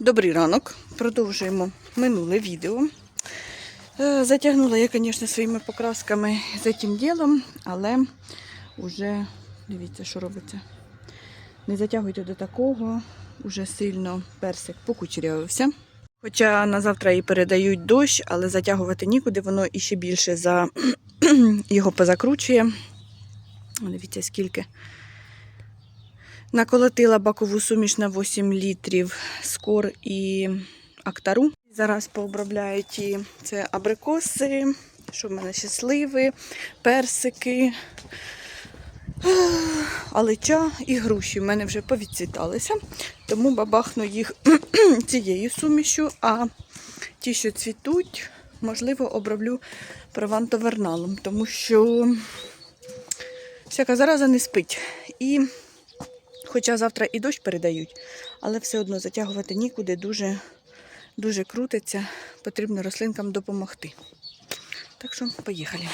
Добрий ранок. Продовжуємо минуле відео. Е, Затягнула я, звісно, своїми покрасками за тим ділом, але вже дивіться, що робиться. Не затягуйте до такого, уже сильно персик покучерявився. Хоча на завтра і передають дощ, але затягувати нікуди, воно іще більше за його позакручує. Дивіться, скільки. Наколотила бакову суміш на 8 літрів скор і актару. Зараз пообробляю ті це абрикоси, що в мене ще сливи, персики, алича і груші. В мене вже повідцвіталися, тому бабахну їх цією сумішю, а ті, що цвітуть, можливо, оброблю провантоверналом, тому що всяка зараза не спить. І Хоча завтра і дощ передають, але все одно затягувати нікуди дуже, дуже крутиться. Потрібно рослинкам допомогти. Так що поїхали.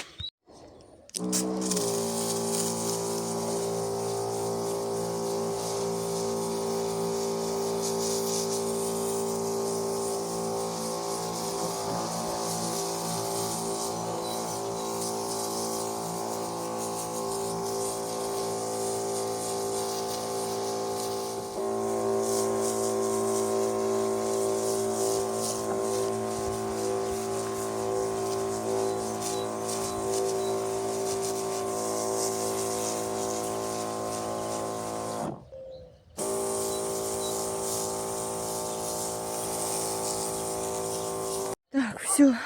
Так, все,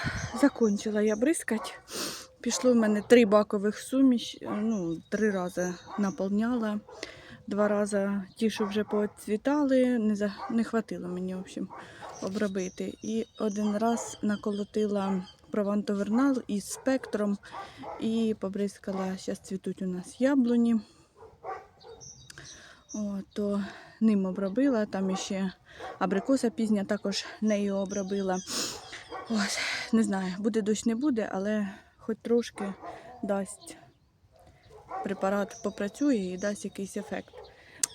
закончила я бризкать. Пішло в мене три бакових суміш, ну, три рази наповняла. Два рази ті, що вже поцвітали, не, за... не хватило мені в общем, обробити. І один раз наколотила провантовернал із спектром і побризкала, зараз цвітуть у нас яблуні. О, то ним обробила, там ще абрикоса пізня також нею обробила. От, не знаю, буде дощ, не буде, але хоч трошки дасть препарат попрацює і дасть якийсь ефект.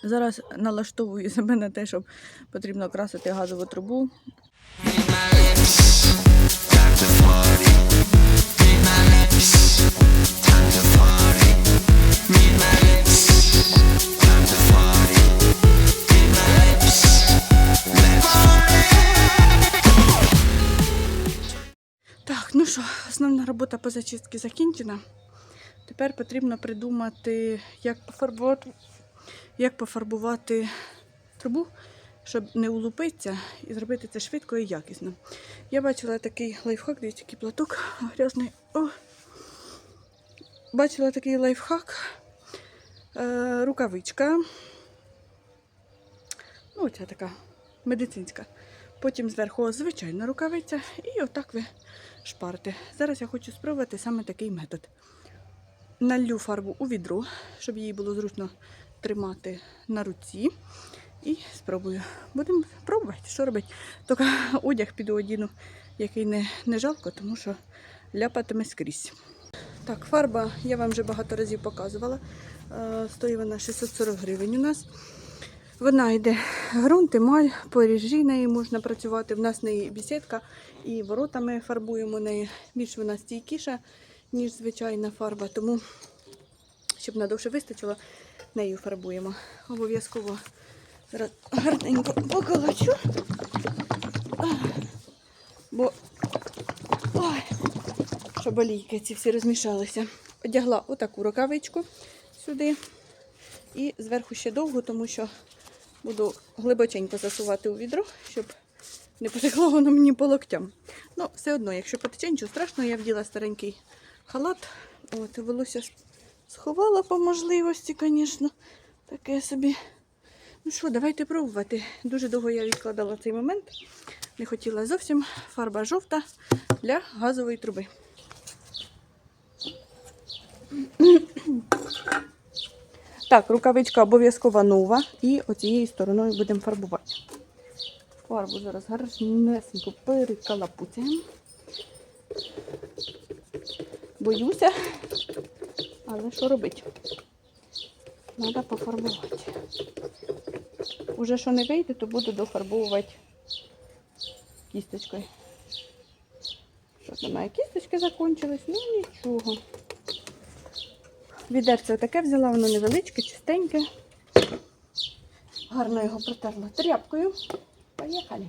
Зараз налаштовую себе на те, щоб потрібно красити газову трубу. Основна робота по зачистці закінчена. Тепер потрібно придумати, як пофарбувати, як пофарбувати трубу, щоб не улупитися і зробити це швидко і якісно. Я бачила такий лайфхак, дивіться, який платок грязний. О! Бачила такий лайфхак. Е, рукавичка. Ну, ця така медицинська. Потім зверху звичайна рукавиця, і отак ви шпарите. Зараз я хочу спробувати саме такий метод. Налью фарбу у відро, щоб її було зручно тримати на руці. І спробую. Будемо пробувати, що робити. Тільки одяг піду одіну, який не, не жалко, тому що ляпатиме скрізь. Так, фарба я вам вже багато разів показувала. Е, Стоїть вона 640 гривень у нас. Вона йде ґрунт, емаль, поріжі неї можна працювати. В нас неї бісідка і воротами фарбуємо неї. Більш вона стійкіша, ніж звичайна фарба. Тому, щоб надовше вистачило, нею фарбуємо. Обов'язково зараз гарненько поколочу. Бо ой, щоб олійки ці всі розмішалися. Одягла отаку рукавичку сюди. І зверху ще довго, тому що буду глибоченько засувати у відро, щоб не потекло воно мені по локтям. Ну, все одно, якщо потече, нічого страшного, я вділа старенький халат. От, волосся сховала по можливості, звісно. Таке собі. Ну що, давайте пробувати. Дуже довго я відкладала цей момент. Не хотіла зовсім. Фарба жовта для газової труби. Так, рукавичка обов'язково нова. І оцією стороною будемо фарбувати. Фарбу зараз гарнесенько перекалапуцяємо. Боюся, але що робити? Треба пофарбувати. Уже що не вийде, то буду дофарбовувати кісточкою. Що моя кісточки закончились? Ну нічого. Відерце таке взяла, воно невеличке, чистеньке. Гарно його протерла тряпкою. Поїхали.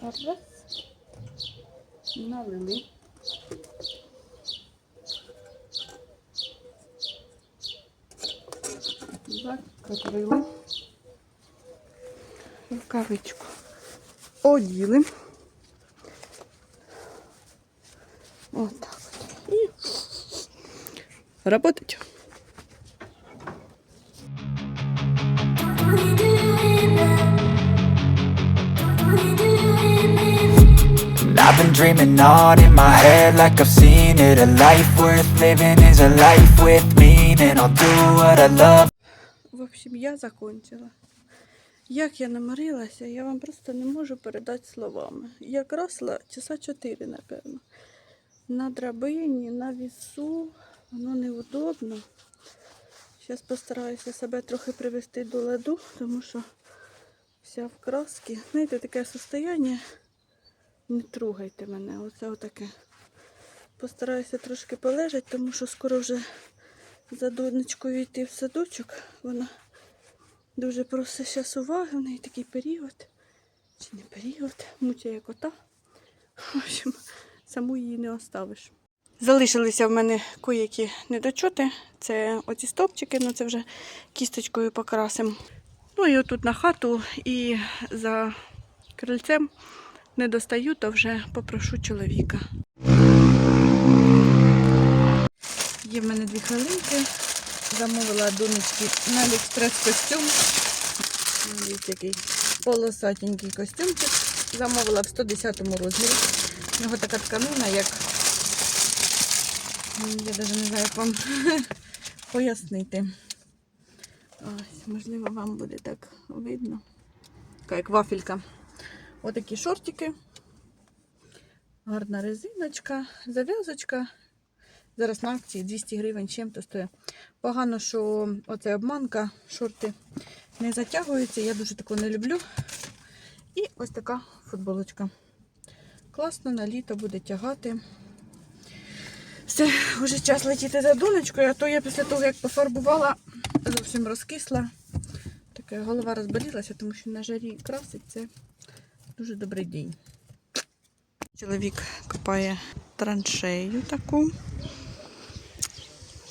Так, раз. Налили. Закрили. Рукавичку оділи. И работать. I've been dreaming on in my head like I've seen it A life worth living is a life with meaning I'll do what I love В общем, я закончила. Як я наморилася, я вам просто не можу передати словами. Я красила часа чотири, напевно. На драбині, на вісу, воно неудобно. Зараз постараюся себе трохи привести до ладу, тому що вся в красці. Знаєте, таке состояння. Не трогайте мене, оце отаке. Постараюся трошки полежати, тому що скоро вже за донечкою йти в садочок. Вона дуже просить зараз уваги, в неї такий період. Чи не період, мучає кота. В общем, саму її не оставиш. Залишилися в мене коякі недочоти. Це оці стопчики, ну це вже кісточкою покрасимо. Ну і отут на хату і за крильцем не достаю, то вже попрошу чоловіка. Є в мене дві хвилинки. Замовила донечки на Аліекспрес костюм. Дивіться, який полосатенький костюмчик. Замовила в 110 розмірі. У нього така тканина, як. Я навіть не знаю, як вам пояснити. Ось, можливо, вам буде так видно. Така як вафелька. Отакі шортики. Гарна резиночка, зав'язочка. Зараз на акції 200 гривень чим-то стоїть. Погано, що оце обманка, шорти не затягуються. Я дуже такого не люблю. І ось така футболочка. Класно, на літо буде тягати. Все, вже час летіти за донечкою, а то я після того, як пофарбувала, зовсім розкисла. Така голова розболілася, тому що на жарі красить це дуже добрий день. Чоловік копає траншею таку.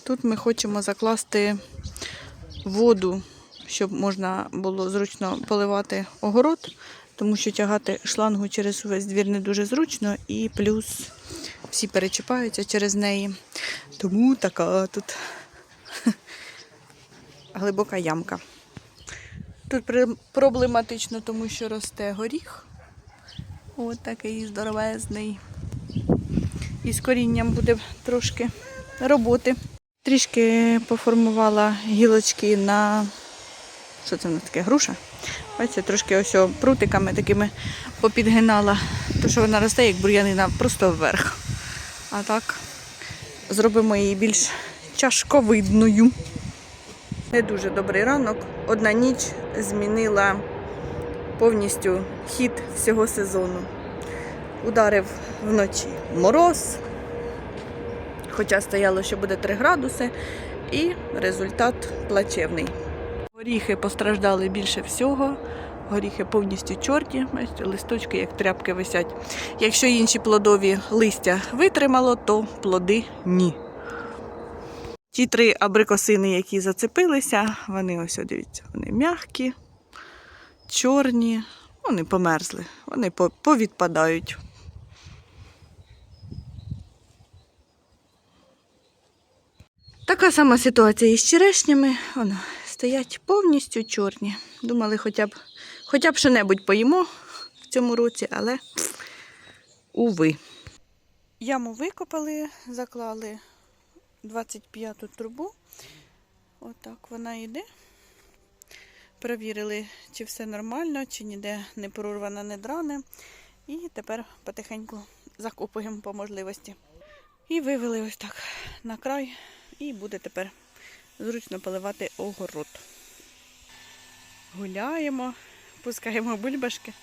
Тут ми хочемо закласти воду, щоб можна було зручно поливати огород, тому що тягати шлангу через увесь двір не дуже зручно, і плюс всі перечіпаються через неї. Тому така тут глибока ямка. Тут проблематично, тому що росте горіх. Ось такий здоровезний. І з корінням буде трошки роботи. Трішки поформувала гілочки на що це в таке? Груша. Бачите, трошки ось прутиками такими попідгинала, тому що вона росте, як бур'янина, просто вверх. А так зробимо її більш чашковидною. Не дуже добрий ранок. Одна ніч змінила повністю хід всього сезону. Ударив вночі мороз, хоча стояло, що буде 3 градуси, і результат плачевний. Горіхи постраждали більше всього. Горіхи повністю чорні, листочки як тряпки висять. Якщо інші плодові листя витримало, то плоди ні. Ті три абрикосини, які зацепилися, вони ось, дивіться, вони м'які, чорні, вони померзли, вони повідпадають. Така сама ситуація із черешнями. Воно, стоять повністю чорні. Думали, хоча б, хоча б що-небудь поїмо в цьому році, але уви. Яму викопали, заклали 25-ту трубу. Отак вона йде. Перевірили, чи все нормально, чи ніде не прорвана, не дране. І тепер потихеньку закопуємо по можливості. І вивели ось так на край. І буде тепер зручно поливати огород. Гуляємо, пускаємо бульбашки.